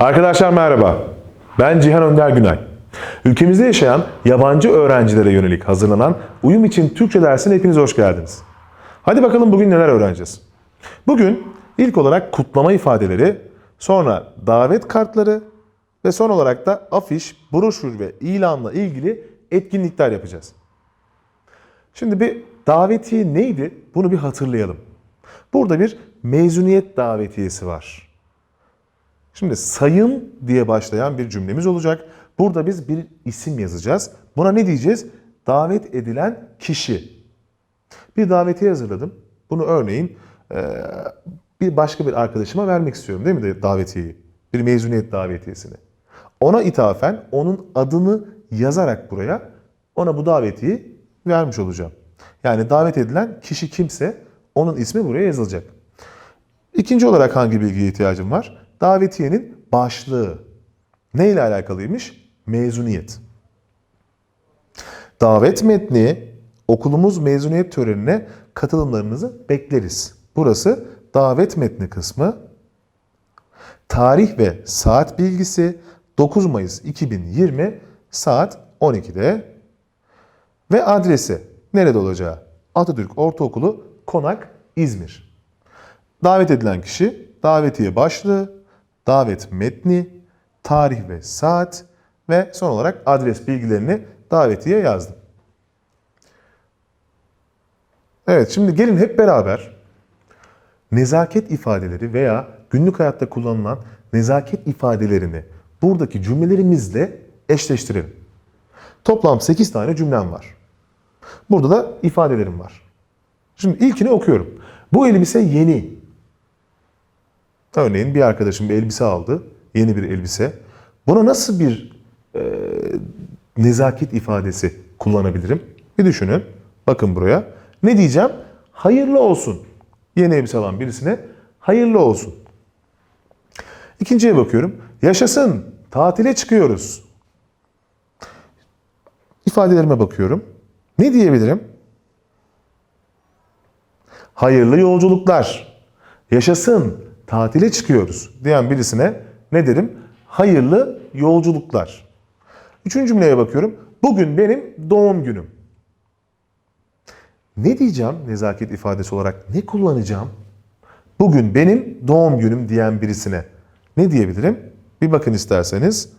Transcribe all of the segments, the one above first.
Arkadaşlar merhaba. Ben Cihan Önder Günay. Ülkemizde yaşayan yabancı öğrencilere yönelik hazırlanan Uyum için Türkçe dersine hepiniz hoş geldiniz. Hadi bakalım bugün neler öğreneceğiz. Bugün ilk olarak kutlama ifadeleri, sonra davet kartları ve son olarak da afiş, broşür ve ilanla ilgili etkinlikler yapacağız. Şimdi bir davetiye neydi? Bunu bir hatırlayalım. Burada bir mezuniyet davetiyesi var. Şimdi sayın diye başlayan bir cümlemiz olacak. Burada biz bir isim yazacağız. Buna ne diyeceğiz? Davet edilen kişi. Bir davetiye hazırladım. Bunu örneğin eee, bir başka bir arkadaşıma vermek istiyorum değil mi davetiyeyi? Bir mezuniyet davetiyesini. Ona ithafen onun adını yazarak buraya ona bu davetiyi vermiş olacağım. Yani davet edilen kişi kimse onun ismi buraya yazılacak. İkinci olarak hangi bilgiye ihtiyacım var? Davetiyenin başlığı. Ne ile alakalıymış? Mezuniyet. Davet metni okulumuz mezuniyet törenine katılımlarınızı bekleriz. Burası davet metni kısmı. Tarih ve saat bilgisi 9 Mayıs 2020 saat 12'de ve adresi nerede olacağı? Atatürk Ortaokulu Konak İzmir. Davet edilen kişi, davetiye başlığı, davet metni, tarih ve saat ve son olarak adres bilgilerini davetiye yazdım. Evet şimdi gelin hep beraber nezaket ifadeleri veya günlük hayatta kullanılan nezaket ifadelerini buradaki cümlelerimizle eşleştirelim. Toplam 8 tane cümlem var. Burada da ifadelerim var. Şimdi ilkini okuyorum. Bu elbise yeni. Örneğin bir arkadaşım bir elbise aldı. Yeni bir elbise. Buna nasıl bir e, nezaket ifadesi kullanabilirim? Bir düşünün. Bakın buraya. Ne diyeceğim? Hayırlı olsun. Yeni elbise alan birisine hayırlı olsun. İkinciye bakıyorum. Yaşasın. Tatile çıkıyoruz. İfadelerime bakıyorum. Ne diyebilirim? Hayırlı yolculuklar. Yaşasın. Tatile çıkıyoruz diyen birisine ne derim? Hayırlı yolculuklar. Üçüncü cümleye bakıyorum. Bugün benim doğum günüm. Ne diyeceğim nezaket ifadesi olarak? Ne kullanacağım? Bugün benim doğum günüm diyen birisine ne diyebilirim? Bir bakın isterseniz.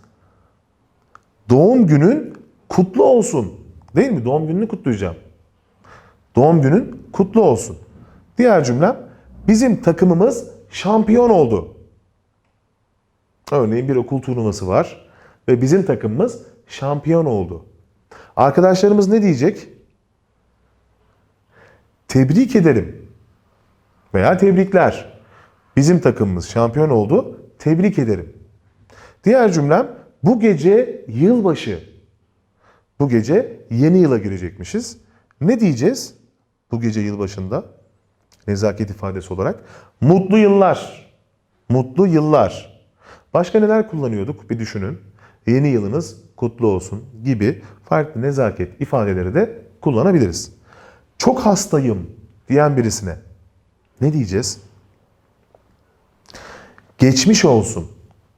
Doğum günün kutlu olsun. Değil mi? Doğum gününü kutlayacağım. Doğum günün kutlu olsun. Diğer cümlem bizim takımımız şampiyon oldu. Örneğin bir okul turnuvası var ve bizim takımımız şampiyon oldu. Arkadaşlarımız ne diyecek? Tebrik ederim veya tebrikler. Bizim takımımız şampiyon oldu. Tebrik ederim. Diğer cümlem bu gece yılbaşı. Bu gece yeni yıla girecekmişiz. Ne diyeceğiz bu gece yılbaşında? Nezaket ifadesi olarak. Mutlu yıllar. Mutlu yıllar. Başka neler kullanıyorduk bir düşünün. Yeni yılınız kutlu olsun gibi farklı nezaket ifadeleri de kullanabiliriz. Çok hastayım diyen birisine ne diyeceğiz? Geçmiş olsun.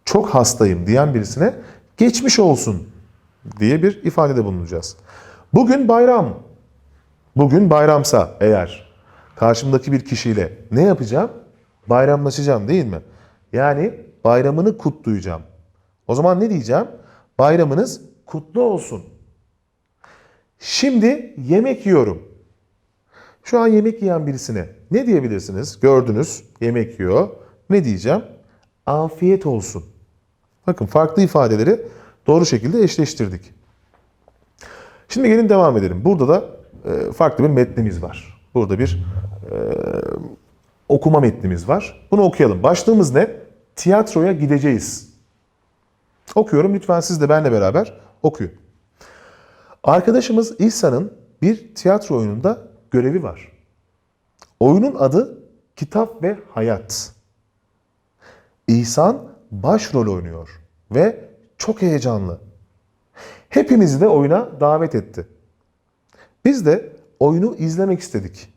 Çok hastayım diyen birisine geçmiş olsun diye bir ifadede bulunacağız. Bugün bayram. Bugün bayramsa eğer karşımdaki bir kişiyle ne yapacağım? Bayramlaşacağım değil mi? Yani bayramını kutlayacağım. O zaman ne diyeceğim? Bayramınız kutlu olsun. Şimdi yemek yiyorum. Şu an yemek yiyen birisine ne diyebilirsiniz? Gördünüz yemek yiyor. Ne diyeceğim? Afiyet olsun. Bakın farklı ifadeleri doğru şekilde eşleştirdik. Şimdi gelin devam edelim. Burada da e, farklı bir metnimiz var. Burada bir e, okuma metnimiz var. Bunu okuyalım. Başlığımız ne? Tiyatroya gideceğiz. Okuyorum. Lütfen siz de benimle beraber okuyun. Arkadaşımız İhsan'ın bir tiyatro oyununda görevi var. Oyunun adı Kitap ve Hayat. İhsan başrol oynuyor ve çok heyecanlı. Hepimizi de oyuna davet etti. Biz de oyunu izlemek istedik.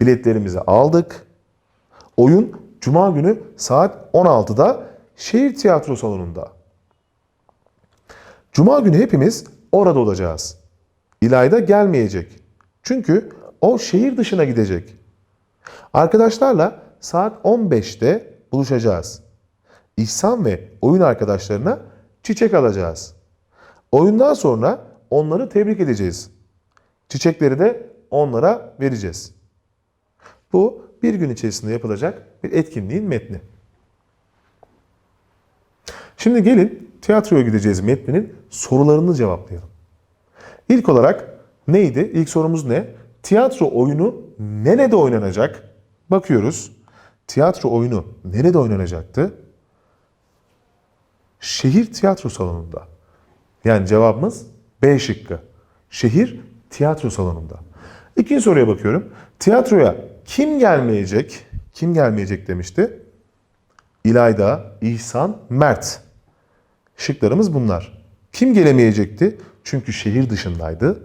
Biletlerimizi aldık. Oyun Cuma günü saat 16'da şehir tiyatro salonunda. Cuma günü hepimiz orada olacağız. İlayda gelmeyecek. Çünkü o şehir dışına gidecek. Arkadaşlarla saat 15'te buluşacağız. İhsan ve oyun arkadaşlarına çiçek alacağız. Oyundan sonra onları tebrik edeceğiz. Çiçekleri de onlara vereceğiz. Bu bir gün içerisinde yapılacak bir etkinliğin metni. Şimdi gelin tiyatroya gideceğiz metninin sorularını cevaplayalım. İlk olarak neydi? İlk sorumuz ne? Tiyatro oyunu nerede oynanacak? Bakıyoruz. Tiyatro oyunu nerede oynanacaktı? Şehir tiyatro salonunda. Yani cevabımız B şıkkı. Şehir tiyatro salonunda. İkinci soruya bakıyorum. Tiyatroya kim gelmeyecek? Kim gelmeyecek demişti? İlayda, İhsan, Mert. Şıklarımız bunlar. Kim gelemeyecekti? Çünkü şehir dışındaydı.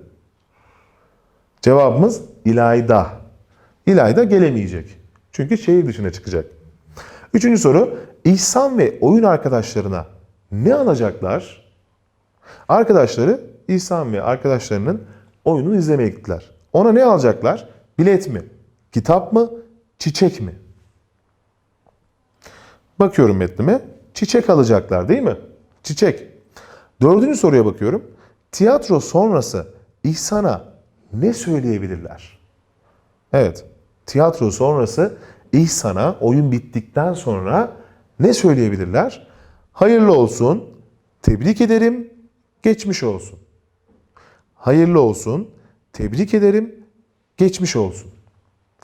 Cevabımız İlayda. İlayda gelemeyecek. Çünkü şehir dışına çıkacak. Üçüncü soru. İhsan ve oyun arkadaşlarına ne alacaklar? Arkadaşları İhsan ve arkadaşlarının oyununu izlemeye gittiler. Ona ne alacaklar? Bilet mi? Kitap mı? Çiçek mi? Bakıyorum metnime. Çiçek alacaklar değil mi? Çiçek. Dördüncü soruya bakıyorum. Tiyatro sonrası İhsan'a ne söyleyebilirler? Evet. Tiyatro sonrası İhsan'a oyun bittikten sonra ne söyleyebilirler? Hayırlı olsun, tebrik ederim, geçmiş olsun. Hayırlı olsun, tebrik ederim, geçmiş olsun.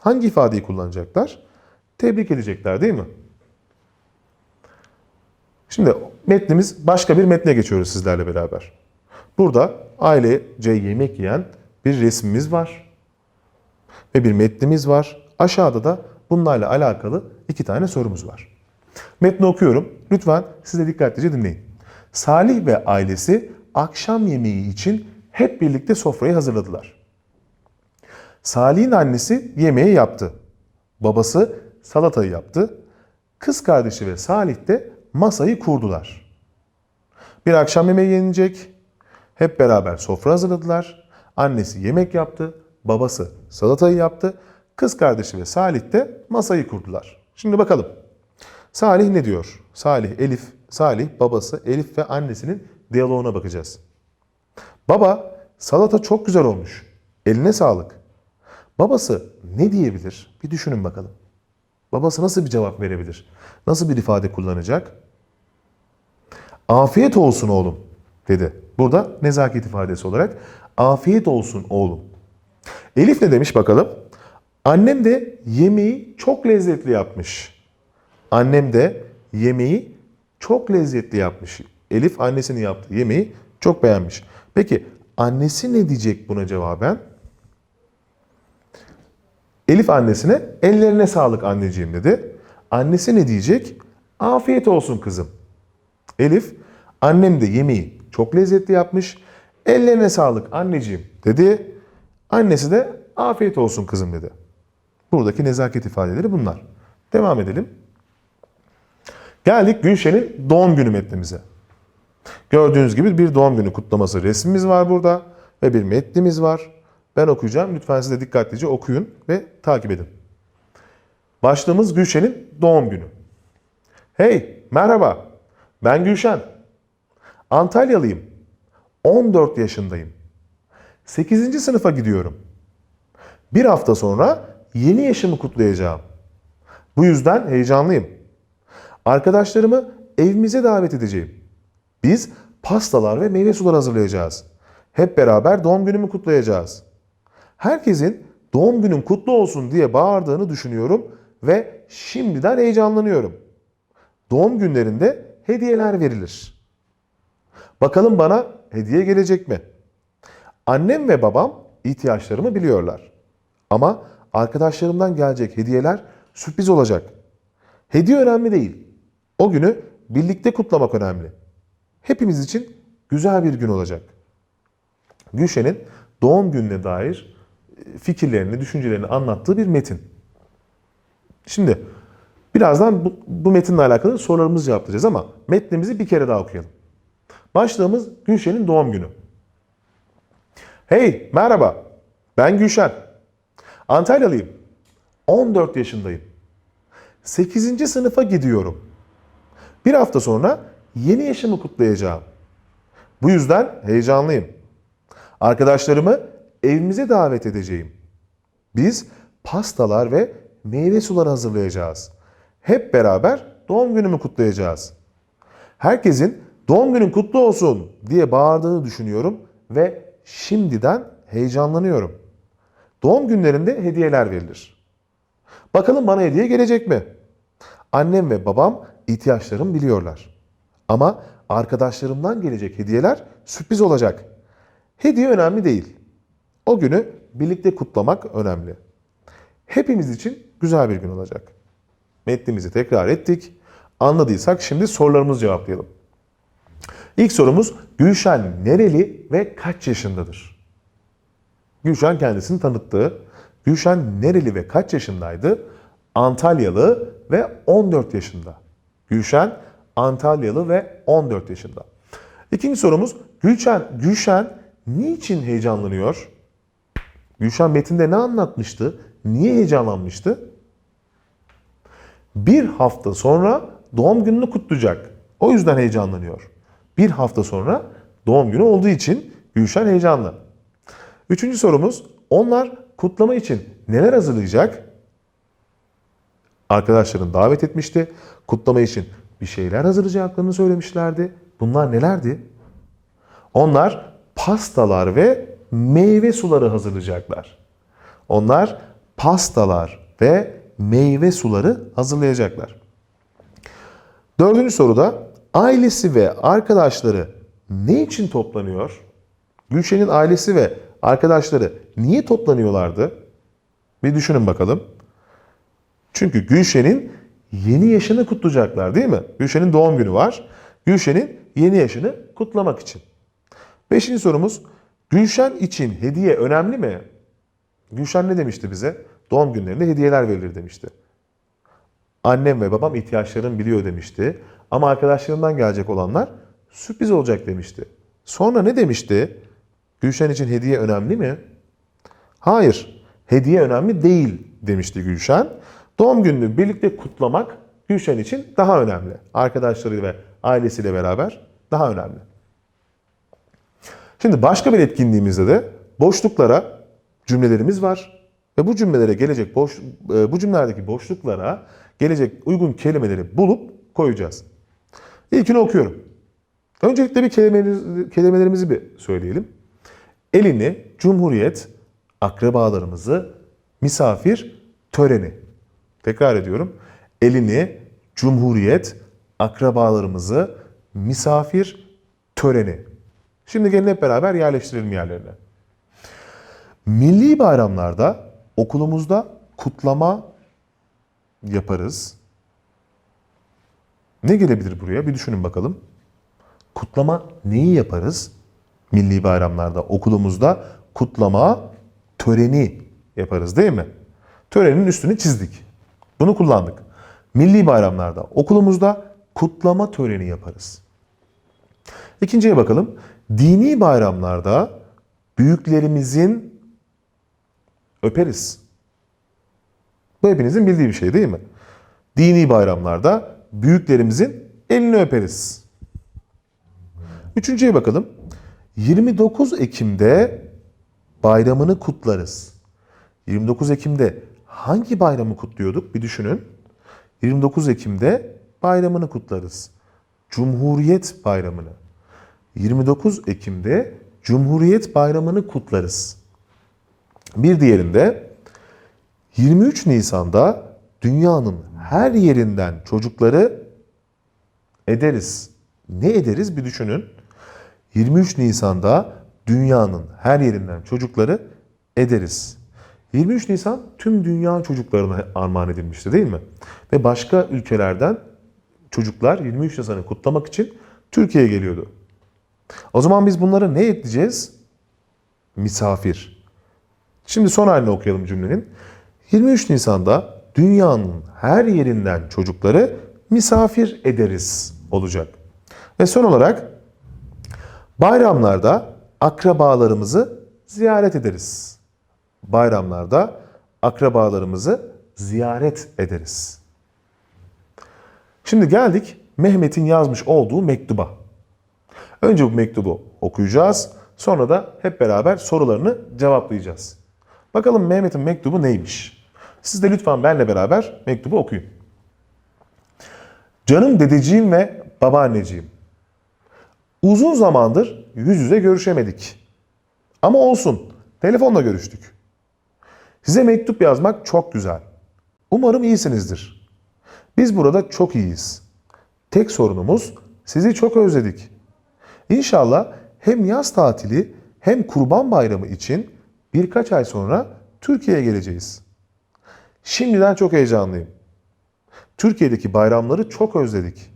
Hangi ifadeyi kullanacaklar? Tebrik edecekler değil mi? Şimdi metnimiz başka bir metne geçiyoruz sizlerle beraber. Burada ailece yemek yiyen bir resmimiz var. Ve bir metnimiz var. Aşağıda da bunlarla alakalı iki tane sorumuz var. Metni okuyorum. Lütfen siz de dikkatlice dinleyin. Salih ve ailesi akşam yemeği için hep birlikte sofrayı hazırladılar. Salih'in annesi yemeği yaptı. Babası salatayı yaptı. Kız kardeşi ve Salih de masayı kurdular. Bir akşam yemeği yenilecek. Hep beraber sofra hazırladılar. Annesi yemek yaptı. Babası salatayı yaptı. Kız kardeşi ve Salih de masayı kurdular. Şimdi bakalım. Salih ne diyor? Salih, Elif, Salih, babası, Elif ve annesinin diyaloğuna bakacağız. Baba, salata çok güzel olmuş. Eline sağlık. Babası ne diyebilir? Bir düşünün bakalım. Babası nasıl bir cevap verebilir? Nasıl bir ifade kullanacak? Afiyet olsun oğlum dedi. Burada nezaket ifadesi olarak afiyet olsun oğlum. Elif ne demiş bakalım? Annem de yemeği çok lezzetli yapmış. Annem de yemeği çok lezzetli yapmış. Elif annesinin yaptığı yemeği çok beğenmiş. Peki annesi ne diyecek buna cevaben? Elif annesine ellerine sağlık anneciğim dedi. Annesi ne diyecek? Afiyet olsun kızım. Elif annem de yemeği çok lezzetli yapmış. Ellerine sağlık anneciğim dedi. Annesi de afiyet olsun kızım dedi. Buradaki nezaket ifadeleri bunlar. Devam edelim. Geldik Gülşen'in doğum günü metnimize. Gördüğünüz gibi bir doğum günü kutlaması resmimiz var burada ve bir metnimiz var. Ben okuyacağım. Lütfen siz de dikkatlice okuyun ve takip edin. Başlığımız Gülşen'in doğum günü. Hey, merhaba. Ben Gülşen. Antalyalıyım. 14 yaşındayım. 8. sınıfa gidiyorum. Bir hafta sonra yeni yaşımı kutlayacağım. Bu yüzden heyecanlıyım. Arkadaşlarımı evimize davet edeceğim. Biz pastalar ve meyve sular hazırlayacağız. Hep beraber doğum günümü kutlayacağız. Herkesin doğum günün kutlu olsun diye bağırdığını düşünüyorum ve şimdiden heyecanlanıyorum. Doğum günlerinde hediyeler verilir. Bakalım bana hediye gelecek mi? Annem ve babam ihtiyaçlarımı biliyorlar. Ama arkadaşlarımdan gelecek hediyeler sürpriz olacak. Hediye önemli değil. O günü birlikte kutlamak önemli. Hepimiz için güzel bir gün olacak. Gülşen'in doğum gününe dair fikirlerini, düşüncelerini anlattığı bir metin. Şimdi Birazdan bu, bu metinle alakalı sorularımızı cevaplayacağız ama metnimizi bir kere daha okuyalım. Başlığımız Gülşen'in doğum günü. Hey, merhaba. Ben Gülşen. Antalyalıyım. 14 yaşındayım. 8. sınıfa gidiyorum. Bir hafta sonra yeni yaşımı kutlayacağım. Bu yüzden heyecanlıyım. Arkadaşlarımı evimize davet edeceğim. Biz pastalar ve meyve suları hazırlayacağız. Hep beraber doğum günümü kutlayacağız. Herkesin doğum günün kutlu olsun diye bağırdığını düşünüyorum ve şimdiden heyecanlanıyorum. Doğum günlerinde hediyeler verilir. Bakalım bana hediye gelecek mi? Annem ve babam ihtiyaçlarımı biliyorlar. Ama arkadaşlarımdan gelecek hediyeler sürpriz olacak. Hediye önemli değil. O günü birlikte kutlamak önemli. Hepimiz için güzel bir gün olacak. Metnimizi tekrar ettik. Anladıysak şimdi sorularımızı cevaplayalım. İlk sorumuz Gülşen nereli ve kaç yaşındadır? Gülşen kendisini tanıttı. Gülşen nereli ve kaç yaşındaydı? Antalyalı ve 14 yaşında. Gülşen Antalyalı ve 14 yaşında. İkinci sorumuz Gülşen, Gülşen niçin heyecanlanıyor? Gülşen metinde ne anlatmıştı? Niye heyecanlanmıştı? Bir hafta sonra doğum gününü kutlayacak. O yüzden heyecanlanıyor. Bir hafta sonra doğum günü olduğu için Gülşen heyecanlı. Üçüncü sorumuz, onlar kutlama için neler hazırlayacak? Arkadaşlarını davet etmişti. Kutlama için bir şeyler hazırlayacaklarını söylemişlerdi. Bunlar nelerdi? Onlar pastalar ve meyve suları hazırlayacaklar. Onlar pastalar ve meyve suları hazırlayacaklar. Dördüncü soruda ailesi ve arkadaşları ne için toplanıyor? Gülşen'in ailesi ve arkadaşları niye toplanıyorlardı? Bir düşünün bakalım. Çünkü Gülşen'in yeni yaşını kutlayacaklar değil mi? Gülşen'in doğum günü var. Gülşen'in yeni yaşını kutlamak için. Beşinci sorumuz Gülşen için hediye önemli mi? Gülşen ne demişti bize? Doğum günlerinde hediyeler verilir demişti. Annem ve babam ihtiyaçlarını biliyor demişti. Ama arkadaşlarından gelecek olanlar sürpriz olacak demişti. Sonra ne demişti? Gülşen için hediye önemli mi? Hayır, hediye önemli değil demişti Gülşen. Doğum gününü birlikte kutlamak Gülşen için daha önemli. Arkadaşlarıyla ve ailesiyle beraber daha önemli. Şimdi başka bir etkinliğimizde de boşluklara cümlelerimiz var ve bu cümlelere gelecek boş e, bu cümlelerdeki boşluklara gelecek uygun kelimeleri bulup koyacağız. İlkini okuyorum. Öncelikle bir kelimelerimizi, kelimelerimizi bir söyleyelim. Elini, cumhuriyet, akrabalarımızı, misafir, töreni. Tekrar ediyorum. Elini, cumhuriyet, akrabalarımızı, misafir, töreni. Şimdi gelin hep beraber yerleştirelim yerlerine. Milli bayramlarda okulumuzda kutlama yaparız. Ne gelebilir buraya? Bir düşünün bakalım. Kutlama neyi yaparız? Milli bayramlarda okulumuzda kutlama töreni yaparız değil mi? Törenin üstünü çizdik. Bunu kullandık. Milli bayramlarda okulumuzda kutlama töreni yaparız. İkinciye bakalım. Dini bayramlarda büyüklerimizin öperiz. Bu hepinizin bildiği bir şey değil mi? Dini bayramlarda büyüklerimizin elini öperiz. Üçüncüye bakalım. 29 Ekim'de bayramını kutlarız. 29 Ekim'de hangi bayramı kutluyorduk? Bir düşünün. 29 Ekim'de bayramını kutlarız. Cumhuriyet Bayramı'nı. 29 Ekim'de Cumhuriyet Bayramı'nı kutlarız. Bir diğerinde 23 Nisan'da dünyanın her yerinden çocukları ederiz. Ne ederiz bir düşünün. 23 Nisan'da dünyanın her yerinden çocukları ederiz. 23 Nisan tüm dünya çocuklarına armağan edilmişti değil mi? Ve başka ülkelerden çocuklar 23 Nisan'ı kutlamak için Türkiye'ye geliyordu. O zaman biz bunlara ne ekleyeceğiz? Misafir. Şimdi son halini okuyalım cümlenin. 23 Nisan'da dünyanın her yerinden çocukları misafir ederiz olacak. Ve son olarak bayramlarda akrabalarımızı ziyaret ederiz. Bayramlarda akrabalarımızı ziyaret ederiz. Şimdi geldik Mehmet'in yazmış olduğu mektuba. Önce bu mektubu okuyacağız. Sonra da hep beraber sorularını cevaplayacağız. Bakalım Mehmet'in mektubu neymiş? Siz de lütfen benle beraber mektubu okuyun. Canım dedeciğim ve babaanneciğim. Uzun zamandır yüz yüze görüşemedik. Ama olsun, telefonla görüştük. Size mektup yazmak çok güzel. Umarım iyisinizdir. Biz burada çok iyiyiz. Tek sorunumuz sizi çok özledik. İnşallah hem yaz tatili hem kurban bayramı için birkaç ay sonra Türkiye'ye geleceğiz. Şimdiden çok heyecanlıyım. Türkiye'deki bayramları çok özledik.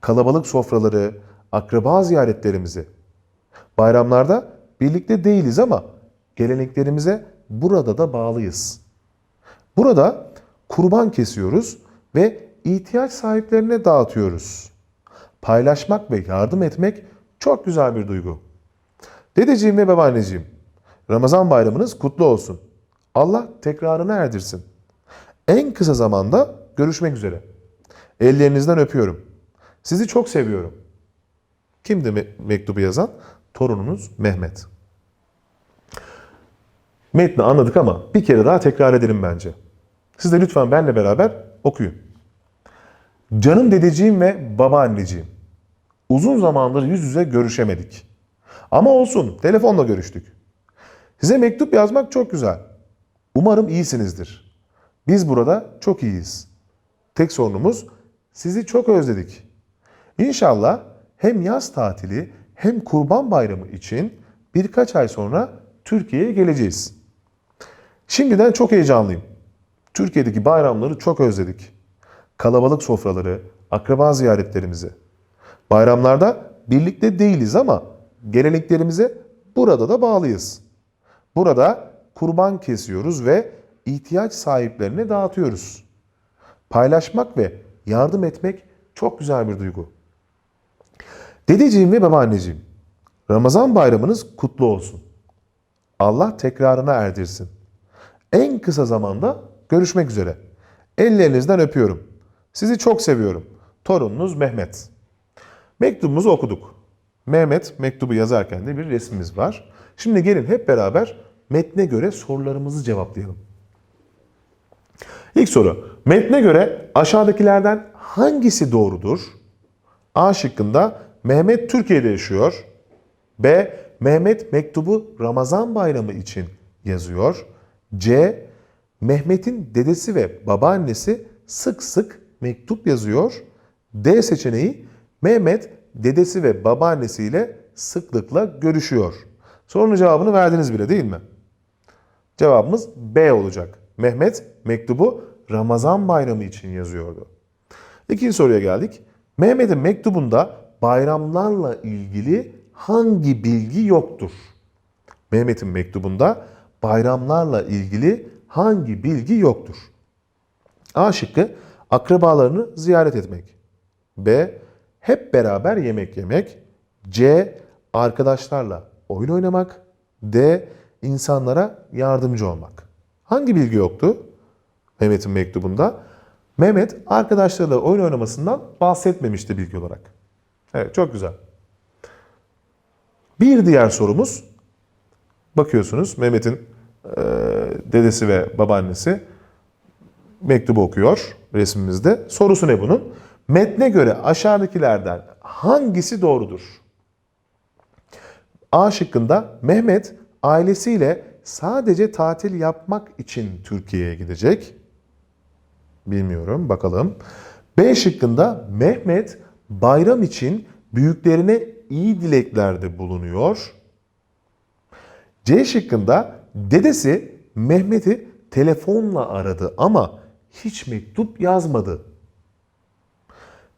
Kalabalık sofraları, akraba ziyaretlerimizi. Bayramlarda birlikte değiliz ama geleneklerimize burada da bağlıyız. Burada kurban kesiyoruz ve ihtiyaç sahiplerine dağıtıyoruz. Paylaşmak ve yardım etmek çok güzel bir duygu. Dedeciğim ve babaanneciğim, Ramazan bayramınız kutlu olsun. Allah tekrarını erdirsin. En kısa zamanda görüşmek üzere. Ellerinizden öpüyorum. Sizi çok seviyorum. Kimdi me- mektubu yazan? Torununuz Mehmet. Metni anladık ama bir kere daha tekrar edelim bence. Siz de lütfen benle beraber okuyun. Canım dedeciğim ve babaanneciğim. Uzun zamandır yüz yüze görüşemedik. Ama olsun, telefonla görüştük. Size mektup yazmak çok güzel. Umarım iyisinizdir. Biz burada çok iyiyiz. Tek sorunumuz sizi çok özledik. İnşallah hem yaz tatili hem kurban bayramı için birkaç ay sonra Türkiye'ye geleceğiz. Şimdiden çok heyecanlıyım. Türkiye'deki bayramları çok özledik. Kalabalık sofraları, akraba ziyaretlerimizi. Bayramlarda birlikte değiliz ama geleneklerimize burada da bağlıyız. Burada kurban kesiyoruz ve ihtiyaç sahiplerine dağıtıyoruz. Paylaşmak ve yardım etmek çok güzel bir duygu. Dedeciğim ve babaanneciğim, Ramazan bayramınız kutlu olsun. Allah tekrarına erdirsin. En kısa zamanda görüşmek üzere. Ellerinizden öpüyorum. Sizi çok seviyorum. Torununuz Mehmet. Mektubumuzu okuduk. Mehmet mektubu yazarken de bir resmimiz var. Şimdi gelin hep beraber metne göre sorularımızı cevaplayalım. İlk soru. Metne göre aşağıdakilerden hangisi doğrudur? A şıkkında Mehmet Türkiye'de yaşıyor. B. Mehmet mektubu Ramazan bayramı için yazıyor. C. Mehmet'in dedesi ve babaannesi sık sık mektup yazıyor. D seçeneği Mehmet dedesi ve babaannesiyle sıklıkla görüşüyor. Sorunun cevabını verdiniz bile değil mi? Cevabımız B olacak. Mehmet mektubu Ramazan bayramı için yazıyordu. İkinci soruya geldik. Mehmet'in mektubunda bayramlarla ilgili hangi bilgi yoktur? Mehmet'in mektubunda bayramlarla ilgili hangi bilgi yoktur? A şıkkı akrabalarını ziyaret etmek. B. Hep beraber yemek yemek. C. Arkadaşlarla oyun oynamak. D. insanlara yardımcı olmak. Hangi bilgi yoktu Mehmet'in mektubunda? Mehmet arkadaşlarıyla oyun oynamasından bahsetmemişti bilgi olarak. Evet çok güzel. Bir diğer sorumuz bakıyorsunuz Mehmet'in e, dedesi ve babaannesi mektubu okuyor resmimizde. Sorusu ne bunun? Metne göre aşağıdakilerden hangisi doğrudur? A şıkkında Mehmet ailesiyle sadece tatil yapmak için Türkiye'ye gidecek. Bilmiyorum bakalım. B şıkkında Mehmet bayram için büyüklerine iyi dileklerde bulunuyor. C şıkkında dedesi Mehmet'i telefonla aradı ama hiç mektup yazmadı.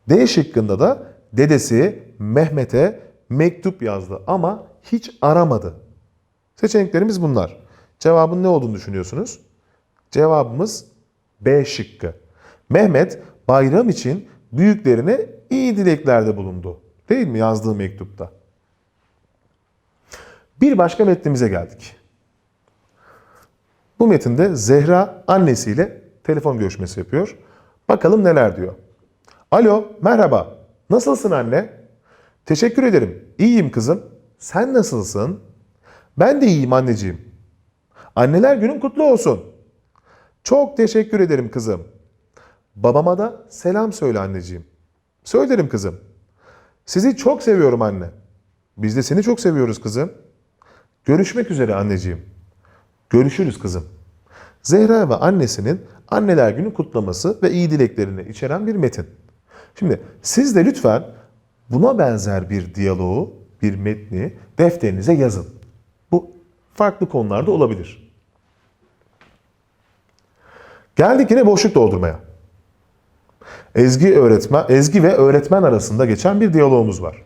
D şıkkında da dedesi Mehmet'e mektup yazdı ama hiç aramadı. Seçeneklerimiz bunlar. Cevabın ne olduğunu düşünüyorsunuz? Cevabımız B şıkkı. Mehmet bayram için büyüklerine iyi dileklerde bulundu. Değil mi yazdığı mektupta? Bir başka metnimize geldik. Bu metinde Zehra annesiyle telefon görüşmesi yapıyor. Bakalım neler diyor. Alo, merhaba. Nasılsın anne? Teşekkür ederim. İyiyim kızım. Sen nasılsın? Ben de iyiyim anneciğim. Anneler günün kutlu olsun. Çok teşekkür ederim kızım. Babama da selam söyle anneciğim. Söylerim kızım. Sizi çok seviyorum anne. Biz de seni çok seviyoruz kızım. Görüşmek üzere anneciğim. Görüşürüz kızım. Zehra ve annesinin anneler günü kutlaması ve iyi dileklerini içeren bir metin. Şimdi siz de lütfen buna benzer bir diyaloğu, bir metni defterinize yazın. Bu farklı konularda olabilir. Geldik yine boşluk doldurmaya. Ezgi öğretmen, Ezgi ve öğretmen arasında geçen bir diyalogumuz var.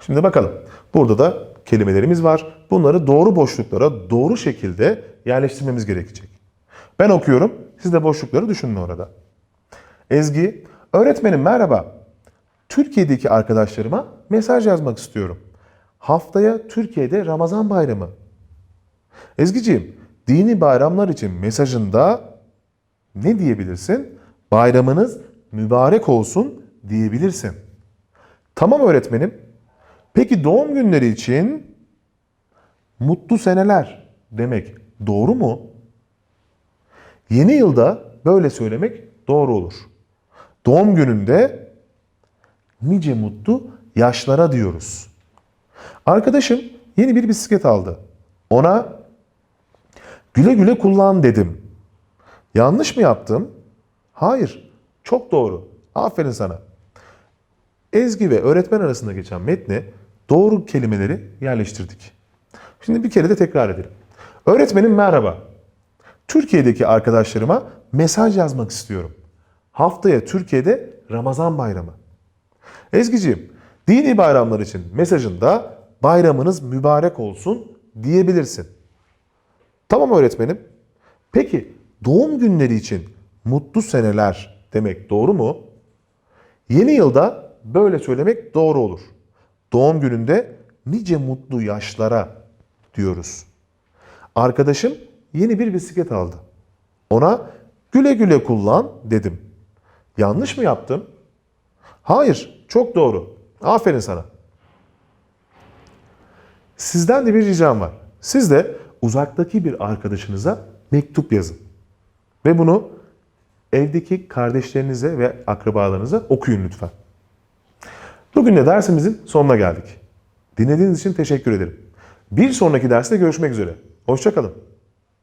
Şimdi bakalım. Burada da kelimelerimiz var. Bunları doğru boşluklara doğru şekilde yerleştirmemiz gerekecek. Ben okuyorum. Siz de boşlukları düşünün orada. Ezgi, öğretmenim merhaba. Türkiye'deki arkadaşlarıma mesaj yazmak istiyorum. Haftaya Türkiye'de Ramazan bayramı. Ezgi'ciğim, dini bayramlar için mesajında ne diyebilirsin? Bayramınız mübarek olsun diyebilirsin. Tamam öğretmenim. Peki doğum günleri için mutlu seneler demek doğru mu? Yeni yılda böyle söylemek doğru olur. Doğum gününde nice mutlu yaşlara diyoruz. Arkadaşım yeni bir bisiklet aldı. Ona güle güle kullan dedim. Yanlış mı yaptım? Hayır. Çok doğru. Aferin sana. Ezgi ve öğretmen arasında geçen metne doğru kelimeleri yerleştirdik. Şimdi bir kere de tekrar edelim. Öğretmenim merhaba. Türkiye'deki arkadaşlarıma mesaj yazmak istiyorum. Haftaya Türkiye'de Ramazan bayramı. Ezgi'ciğim, dini bayramlar için mesajında bayramınız mübarek olsun diyebilirsin. Tamam öğretmenim. Peki doğum günleri için mutlu seneler demek doğru mu? Yeni yılda böyle söylemek doğru olur. Doğum gününde nice mutlu yaşlara diyoruz. Arkadaşım yeni bir bisiklet aldı. Ona güle güle kullan dedim. Yanlış mı yaptım? Hayır, çok doğru. Aferin sana. Sizden de bir ricam var. Siz de uzaktaki bir arkadaşınıza mektup yazın. Ve bunu evdeki kardeşlerinize ve akrabalarınıza okuyun lütfen. Bugün de dersimizin sonuna geldik. Dinlediğiniz için teşekkür ederim. Bir sonraki derste görüşmek üzere. Hoşçakalın.